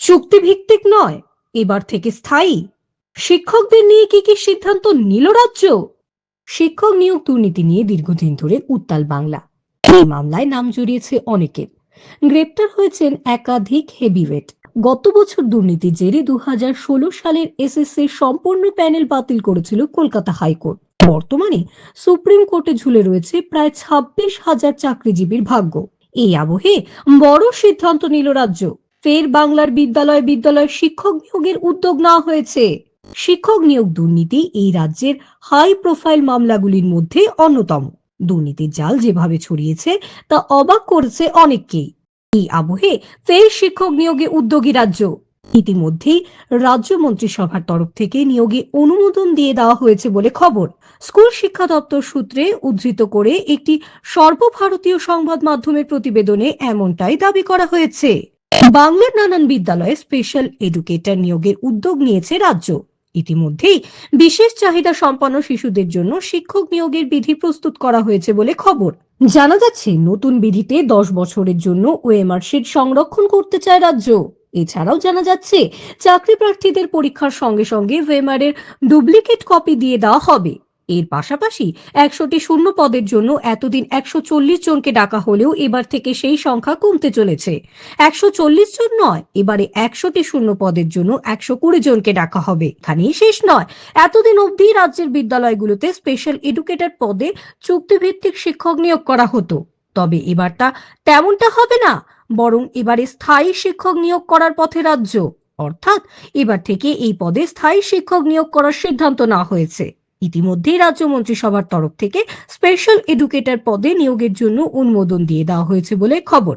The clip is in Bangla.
চুক্তিভিত্তিক নয়। এবার থেকে স্থায়ী। শিক্ষকদের নিয়ে কি কি সিদ্ধান্ত নিল রাজ্য? শিক্ষক নিয়োগ দুর্নীতি নিয়ে দীর্ঘদিন ধরে উত্তাল বাংলা। এই মামলায় নাম জড়িয়েছে অনেকের। গ্রেপ্তার হয়েছেন একাধিক হেভিওয়েট। গত বছর দুর্নীতির জেরে দু হাজার ষোলো সালের এসএসসি সম্পূর্ণ প্যানেল বাতিল করেছিল কলকাতা হাইকোর্ট। বর্তমানে সুপ্রিম কোর্টে ঝুলে রয়েছে প্রায় ছাব্বিশ হাজার চাকরিজীবীর ভাগ্য। এই আবহে বড় সিদ্ধান্ত নিল রাজ্য। ফের বাংলার বিদ্যালয় বিদ্যালয় শিক্ষক নিয়োগের উদ্যোগ নেওয়া হয়েছে। শিক্ষক নিয়োগ দুর্নীতি এই রাজ্যের হাই প্রোফাইল মামলাগুলির মধ্যে অন্যতম। দুর্নীতির জাল যেভাবে ছড়িয়েছে, তা অবাক করেছে অনেককেই। এই আবহে ফের শিক্ষক নিয়োগে উদ্যোগী রাজ্য। ইতিমধ্যেই রাজ্য মন্ত্রিসভার তরফ থেকে নিয়োগে অনুমোদন দিয়ে দেওয়া হয়েছে বলে খবর। স্কুল শিক্ষা দপ্তর সূত্রে উদ্ধৃত করে একটি সর্বভারতীয় সংবাদ মাধ্যমের প্রতিবেদনে এমনটাই দাবি করা হয়েছে। বাংলার নানান বিদ্যালয়ে স্পেশাল এডুকেটর নিয়োগের উদ্যোগ নিয়েছে রাজ্য। ইতিমধ্যেই বিশেষ চাহিদা সম্পন্ন শিশুদের জন্য শিক্ষক নিয়োগের বিধি প্রস্তুত করা হয়েছে বলে খবর। জানা যাচ্ছে, নতুন বিধিতে দশ বছরের জন্য ওএমআর শিট সংরক্ষণ করতে চায় রাজ্য। এছাড়াও জানা যাচ্ছে, চাকরি প্রার্থীদের পরীক্ষার সঙ্গে সঙ্গে ওয়েমার এর ডুপ্লিকেট কপি দিয়ে দেওয়া হবে। এর পাশাপাশি একশোটি শূন্য পদের জন্য এতদিন একশো চল্লিশ জনকে ডাকা হলেও এবার থেকে সেই সংখ্যা কমতে চলেছে। একশো চল্লিশ জন নয়, এবারে একশোটি শূন্য পদের জন্য একশো কুড়ি জনকে ডাকা হবে। এখানেই শেষ নয়, এতদিন অবধি রাজ্যের বিদ্যালয়গুলোতে স্পেশাল এডুকেটর পদে চুক্তিভিত্তিক শিক্ষক নিয়োগ করা হতো। তবে এবারটা তেমনটা হবে না, বরং এবারে স্থায়ী শিক্ষক নিয়োগ করার পথে রাজ্য। অর্থাৎ এবার থেকে এই পদে স্থায়ী শিক্ষক নিয়োগ করার সিদ্ধান্ত নেওয়া হয়েছে। ইতিমধ্যেই রাজ্য মন্ত্রিসভার তরফ থেকে স্পেশাল এডুকেটর পদে নিয়োগের জন্য অনুমোদন দিয়ে দেওয়া হয়েছে বলে খবর।